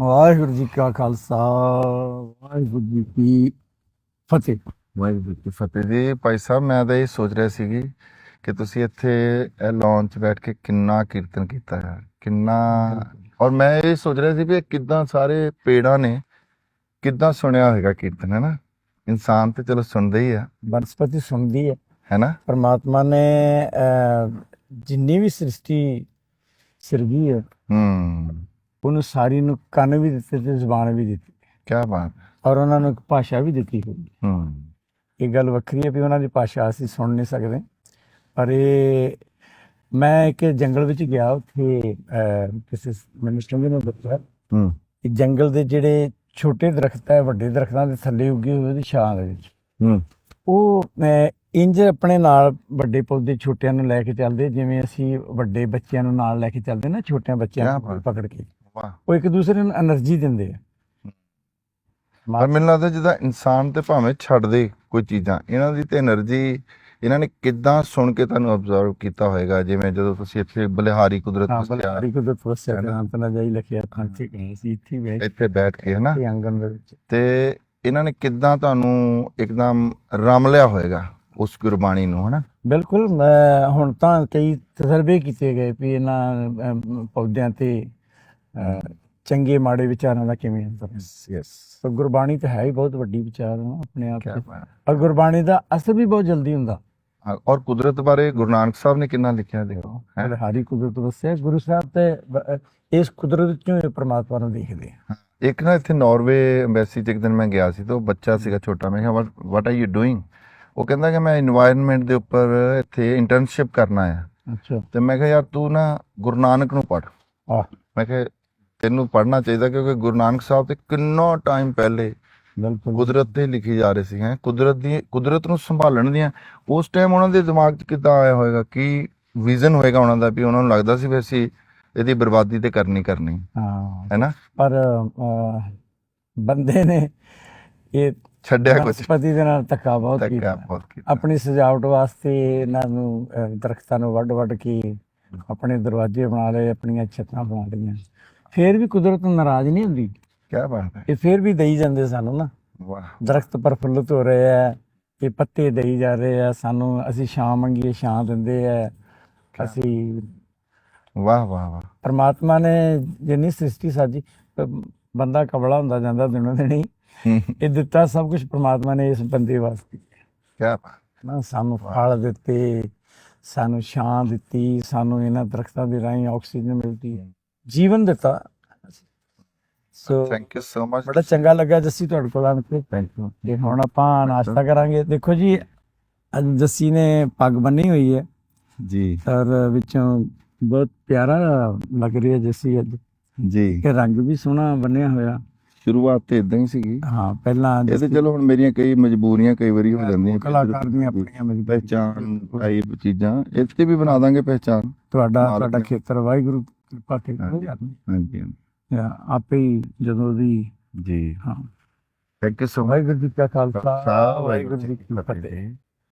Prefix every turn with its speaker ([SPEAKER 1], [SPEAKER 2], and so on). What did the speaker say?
[SPEAKER 1] ਵਾਹਿਗੁਰੂ ਜੀ ਕਾ ਖਾਲਸਾ ਵਾਹਿਗੁਰੂ ਜੀ ਕੀ ਫਤਿਹ।
[SPEAKER 2] ਵਾਹਿਗੁਰੂ ਜੀ ਕੀ ਫਤਿਹ ਜੀ। ਭਾਈ ਸਾਹਿਬ ਮੈਂ ਤਾਂ ਇਹ ਸੋਚ ਰਿਹਾ ਸੀਗੀ ਕਿ ਤੁਸੀਂ ਇੱਥੇ ਇਹ 'ਚ ਬੈਠ ਕੇ ਕਿੰਨਾ ਕੀਰਤਨ ਕੀਤਾ ਹੈ ਕਿੰਨਾ ਔਰ ਮੈਂ ਇਹ ਸੋਚ ਰਿਹਾ ਸੀ ਵੀ ਕਿੱਦਾਂ ਸਾਰੇ ਪੇੜਾਂ ਨੇ ਕਿੱਦਾਂ ਸੁਣਿਆ ਹੋਵੇਗਾ ਕੀਰਤਨ ਹੈ ਨਾ? ਇਨਸਾਨ ਤੇ ਚਲੋ ਸੁਣਦਾ ਹੀ ਆ।
[SPEAKER 1] ਬਨਸਪਤੀ ਸੁਣਦੀ ਹੈ।
[SPEAKER 2] ਹੈ ਨਾ?
[SPEAKER 1] ਪਰਮਾਤਮਾ ਨੇ ਜਿੰਨੀ ਵੀ ਸ੍ਰਿਸ਼ਟੀ ਸਿਰਜੀ ਹੈ
[SPEAKER 2] ਹੂੰ।
[SPEAKER 1] ਉਹਨੂੰ ਸਾਰੀ ਨੂੰ ਕੰਨ ਵੀ ਦਿੱਤੇ ਤੇ ਜ਼ੁਬਾਨ ਵੀ ਦਿੱਤੀ।
[SPEAKER 2] ਕੀ ਬਾਤ
[SPEAKER 1] ਔਰ ਉਹਨਾਂ ਨੂੰ ਇੱਕ ਭਾਸ਼ਾ ਵੀ ਦਿੱਤੀ ਹੋਈ।
[SPEAKER 2] ਹੂੰ।
[SPEAKER 1] ਇਹ ਗੱਲ ਵੱਖਰੀ ਹੈ ਵੀ ਉਹਨਾਂ ਦੀ ਭਾਸ਼ਾ ਅਸੀਂ ਸੁਣ ਨਹੀਂ ਸਕਦੇ। ਪਰ ਇਹ ਮੈਂ ਇੱਕ ਜੰਗਲ ਵਿੱਚ ਗਿਆ ਉੱਥੇ ਕਿਸੇ ਮਿਨਿਸਟਰ ਨੇ ਦੱਸਿਆ
[SPEAKER 2] ਹੂੰ।
[SPEAKER 1] ਕਿ ਜੰਗਲ ਦੇ ਜਿਹੜੇ ਛੋਟੇ ਦਰਖਤ ਹੈ ਵੱਡੇ ਦਰਖਤਾਂ ਦੇ ਥੱਲੇ ਉੱਗੇ ਹੋਏ ਉਹਦੀ ਛਾਂ ਦੇ ਵਿੱਚ।
[SPEAKER 2] ਹੂੰ।
[SPEAKER 1] ਉਹ ਇੰਜ ਆਪਣੇ ਨਾਲ ਵੱਡੇ ਪੌਦੇ ਛੋਟਿਆਂ ਨੂੰ ਲੈ ਕੇ ਚੱਲਦੇ ਜਿਵੇਂ ਅਸੀਂ ਵੱਡੇ ਬੱਚਿਆਂ ਨੂੰ ਨਾਲ ਲੈ ਕੇ ਚੱਲਦੇ ਨਾ ਛੋਟਿਆਂ ਬੱਚਿਆਂ ਨੂੰ। ਪਕੜ ਕੇ।
[SPEAKER 2] ਆਪਾਂ।
[SPEAKER 1] ਉਹ ਇੱਕ ਦੂਸਰੇ ਨੂੰ એનર્ਜੀ ਦਿੰਦੇ ਆ।
[SPEAKER 2] ਪਰ ਮੈਨੂੰ ਲੱਗਦਾ ਜਿੱਦਾਂ ਇਨਸਾਨ ਤੇ ਭਾਵੇਂ ਛੱਡ ਦੇ ਕੋਈ ਚੀਜ਼ਾਂ ਇਹਨਾਂ ਦੀ ਤੇ એનર્ਜੀ ਇਹਨਾਂ ਨੇ ਕਿੱਦਾਂ ਸੁਣ ਕੇ ਤੁਹਾਨੂੰ ਆਬਜ਼ਰਵ ਕੀਤਾ ਹੋਵੇਗਾ ਜਿਵੇਂ ਜਦੋਂ ਤੁਸੀਂ ਇੱਥੇ ਬਲਿਹਾਰੀ ਕੁਦਰਤ
[SPEAKER 1] ਹਾਂ ਬਲਿਹਾਰੀ ਕੁਦਰਤ ਵਸਿਆ ਨਾਮ ਤਾਂ ਜਾਈ ਲਿਖਿਆ ਤਾਂ ਠੀਕ ਸੀ ਇੱਥੇ ਬੈਠ
[SPEAKER 2] ਇੱਥੇ ਬੈਠ ਕੇ ਹਨਾ?
[SPEAKER 1] ਆਂਗਨ ਦੇ ਵਿੱਚ।
[SPEAKER 2] ਤੇ ਇਹਨਾਂ ਨੇ ਕਿੱਦਾਂ ਤੁਹਾਨੂੰ ਇੱਕਦਮ ਰਮ ਲਿਆ ਹੋਵੇਗਾ ਉਸ ਗੁਰਬਾਣੀ ਨੂੰ ਹਨਾ?
[SPEAKER 1] ਬਿਲਕੁਲ ਹੁਣ ਤਾਂ ਕਈ ਤਜਰਬੇ ਕੀਤੇ ਗਏ ਵੀ ਇਹਨਾਂ ਪੌਦਿਆਂ ਤੇ ਚੰਗੇ ਮਾੜੇ ਵਿਚਾਰਾਂ ਦਾ ਕਿਵੇਂ ਅੰਤਰ
[SPEAKER 2] ਯੈਸ
[SPEAKER 1] ਸੋ ਗੁਰਬਾਣੀ ਤਾਂ ਹੈ ਹੀ ਬਹੁਤ ਵੱਡੀ ਵਿਚਾਰ ਹੈ ਆਪਣੇ ਆਪ ਤੇ। ਔਰ ਗੁਰਬਾਣੀ ਦਾ ਅਸਰ ਵੀ ਬਹੁਤ ਜਲਦੀ ਹੁੰਦਾ।
[SPEAKER 2] ਔਰ ਕੁਦਰਤ ਬਾਰੇ ਗੁਰੂ ਸਾਹਿਬ ਨੇ ਕਿੰਨਾ ਲਿਖਿਆ ਦੇਖੋ
[SPEAKER 1] ਹਰੀ ਕੁਦਰਤ ਵਸਿਆ ਗੁਰੂ ਸਾਹਿਬ ਤੇ ਇਸ ਕੁਦਰਤ ਚੋਂ ਪ੍ਰਮਾਤਮਾ ਨੂੰ ਦੇਖਦੇ ਆ।
[SPEAKER 2] ਇੱਕ ਨਾ ਇੱਥੇ ਨਾਰਵੇ ਐਮਬੈਸੀ ਤੇ ਇੱਕ ਦਿਨ ਮੈਂ ਗਿਆ ਸੀ ਤਾਂ ਬੱਚਾ ਸੀਗਾ ਛੋਟਾ ਮੈਂ ਕਿਹਾ ਵਾਟ ਆਰ ਯੂ ਡੂਇੰਗ ਉਹ ਕਹਿੰਦਾ ਕਿ ਮੈਂ এনवायरमेंट ਦੇ ਉੱਪਰ ਇੱਥੇ ਇੰਟਰਨਸ਼ਿਪ ਕਰਨਾ ਹੈ
[SPEAKER 1] ਅੱਛਾ।
[SPEAKER 2] ਤੇ ਮੈਂ ਕਿਹਾ ਯਾਰ ਤੂੰ ਨਾ ਗੁਰੂ ਨਾਨਕ ਨੂੰ ਪੜ੍ਹ। ਮੈਂ ਕਿਹਾ ਤੈਨੂੰ ਪੜ੍ਹਨਾ ਚਾਹੀਦਾ ਕਿਉਂਕਿ ਗੁਰੂ ਨਾਨਕ ਸਾਹਿਬ ਤੇ ਕਿੰਨਾ ਟਾਈਮ ਪਹਿਲੇ
[SPEAKER 1] ਬਿਲਕੁਲ।
[SPEAKER 2] ਕੁਦਰਤ ਤੇ ਲਿਖੀ ਜਾ ਰਹੀ ਸੀ ਹੈ। ਕੁਦਰਤ ਦੀ ਕੁਦਰਤ ਨੂੰ ਸੰਭਾਲਣ ਦੀਆਂ ਉਸ ਟਾਈਮ ਉਹਨਾਂ ਦੇ ਦਿਮਾਗ 'ਚ ਕਿੱਦਾਂ ਆਇਆ ਹੋਵੇਗਾ ਕੀ ਵਿਜ਼ਨ ਹੋਏਗਾ ਉਹਨਾਂ ਦਾ ਵੀ ਉਹਨਾਂ ਨੂੰ ਲੱਗਦਾ ਸੀ ਵੀ ਅਸੀਂ ਇਹਦੀ ਬਰਬਾਦੀ ਤੇ ਕਰਨੀ ਕਰਨੀ
[SPEAKER 1] ਹਾਂ।
[SPEAKER 2] ਹੈ ਨਾ?
[SPEAKER 1] ਪਰ ਬੰਦੇ ਨੇ ਇਹ
[SPEAKER 2] ਛੱਡਿਆ ਕੁਝ
[SPEAKER 1] ਬਨਸਪਤੀ ਦੇ ਨਾਲ ਧੱਕਾ ਬਹੁਤ ਕੀਤਾ। ਆਪਣੀ ਸਜਾਵਟ ਵਾਸਤੇ ਇਹਨਾਂ ਨੂੰ ਦਰਖਤਾਂ ਨੂੰ ਵੱਢ ਵੱਢ ਕੇ ਆਪਣੇ ਦਰਵਾਜ਼ੇ ਬਣਾ ਲਏ ਆਪਣੀਆਂ ਛੱਤਾਂ ਬਣਾ ਲਈਆਂ। ਫੇਰ ਵੀ ਕੁਦਰਤ ਨਾਰਾਜ਼ ਨਹੀਂ ਹੁੰਦੀ।
[SPEAKER 2] ਕੀ ਬਾਤ ਹੈ।
[SPEAKER 1] ਇਹ ਫੇਰ ਵੀ ਦੇਈ ਜਾਂਦੇ ਸਾਨੂੰ ਨਾ।
[SPEAKER 2] ਵਾਹ।
[SPEAKER 1] ਦਰਖਤ ਪ੍ਰਫੁੱਲਤ ਹੋ ਰਹੇ ਆ ਇਹ ਪੱਤੇ ਦੇਈ ਜਾ ਰਹੇ ਆ ਸਾਨੂੰ ਅਸੀਂ ਛਾਂ ਮੰਗੀਏ ਛਾਂ ਦਿੰਦੇ ਆ। ਅਸੀਂ
[SPEAKER 2] ਵਾਹ ਵਾਹ ਵਾਹ।
[SPEAKER 1] ਪਰਮਾਤਮਾ ਨੇ ਜਿੰਨੀ ਸ੍ਰਿਸ਼ਟੀ ਸਾਜੀ ਬੰਦਾ ਕਬਲਾ ਹੁੰਦਾ ਜਾਂਦਾ ਦਿਨੋਂ ਦਿਨ ਹੂੰ, ਇਹ ਦਿੱਤਾ ਸਭ ਕੁਝ ਪਰਮਾਤਮਾ ਨੇ ਇਸ ਬੰਦੇ ਵਾਸਤੇ।
[SPEAKER 2] ਕੀ ਬਾਤ।
[SPEAKER 1] ਨਾ ਸਾਨੂੰ ਫਲ ਦਿੱਤੇ ਸਾਨੂੰ ਛਾਂ ਦਿੱਤੀ ਸਾਨੂੰ ਇਹਨਾਂ ਦਰਖਤਾਂ ਦੇ ਰਾਹੀਂ ਆਕਸੀਜਨ ਮਿਲਦੀ। ਹੈ। ਜੀਵਨ ਦਿੱਤਾ। So
[SPEAKER 2] thank you so much
[SPEAKER 1] ਬੜਾ ਚੰਗਾ ਲੱਗਾ ਜੱਸੀ ਤੁਹਾਡੇ ਕੋਲ ਆਣ ਕੇ। ਥੈਂਕ ਯੂ ਤੇ ਹੁਣ ਆਪਾਂ ਨਾਸ਼ਤਾ ਕਰਾਂਗੇ। ਦੇਖੋ ਜੀ ਅੱਜ ਜੱਸੀ ਨੇ ਪੱਗ ਬੰਨੀ ਹੋਈ ਹੈ।
[SPEAKER 2] ਜੀ।
[SPEAKER 1] ਔਰ ਵਿੱਚੋਂ ਬਹੁਤ ਪਿਆਰਾ ਲੱਗ ਰਿਹਾ ਜੱਸੀ ਅੱਜ।
[SPEAKER 2] ਜੀ।
[SPEAKER 1] ਕਿ ਰੰਗ ਵੀ ਸੋਹਣਾ ਬੰਨਿਆ ਹੋਇਆ।
[SPEAKER 2] ਸ਼ੁਰੂਆਤ ਤੇ ਇਦਾਂ ਹੀ ਸੀਗੀ।
[SPEAKER 1] ਹਾਂ ਪਹਿਲਾਂ
[SPEAKER 2] ਇਹ ਤੇ ਚਲੋ ਹੁਣ ਮੇਰੀਆਂ ਕਈ ਮਜਬੂਰੀਆਂ ਕਈ ਵਾਰੀ ਹੋ ਜਾਂਦੀਆਂ।
[SPEAKER 1] ਕਲਾਕਾਰ ਦੀਆਂ ਆਪਣੀਆਂ ਮਜਬੂਰੀਆਂ।
[SPEAKER 2] ਪਹਿਚਾਨ ਆਈ ਚੀਜ਼ਾਂ। ਇੱਥੇ ਵੀ ਬਣਾ ਦਾਂਗੇ ਪਹਿਚਾਨ
[SPEAKER 1] ਤੁਹਾਡਾ ਤੁਹਾਡਾ। ਖੇਤਰ ਵਾਹਿਗੁਰੂ ਕਿਰਪਾ ਕੇ
[SPEAKER 2] ਹਾਂਜੀ। ਹਾਂਜੀ
[SPEAKER 1] ਜਾਂ ਆਪੇ ਹੀ ਜਦੋਂ ਦੀ
[SPEAKER 2] ਜੀ।
[SPEAKER 1] ਹਾਂ।
[SPEAKER 2] Thank you so much
[SPEAKER 1] Waheguru ji ਕਾ
[SPEAKER 2] ਖਾਲਸਾ,
[SPEAKER 1] ਵਾਹਿਗੁਰੂ ਜੀ ਕੀ ਫਤਿਹ।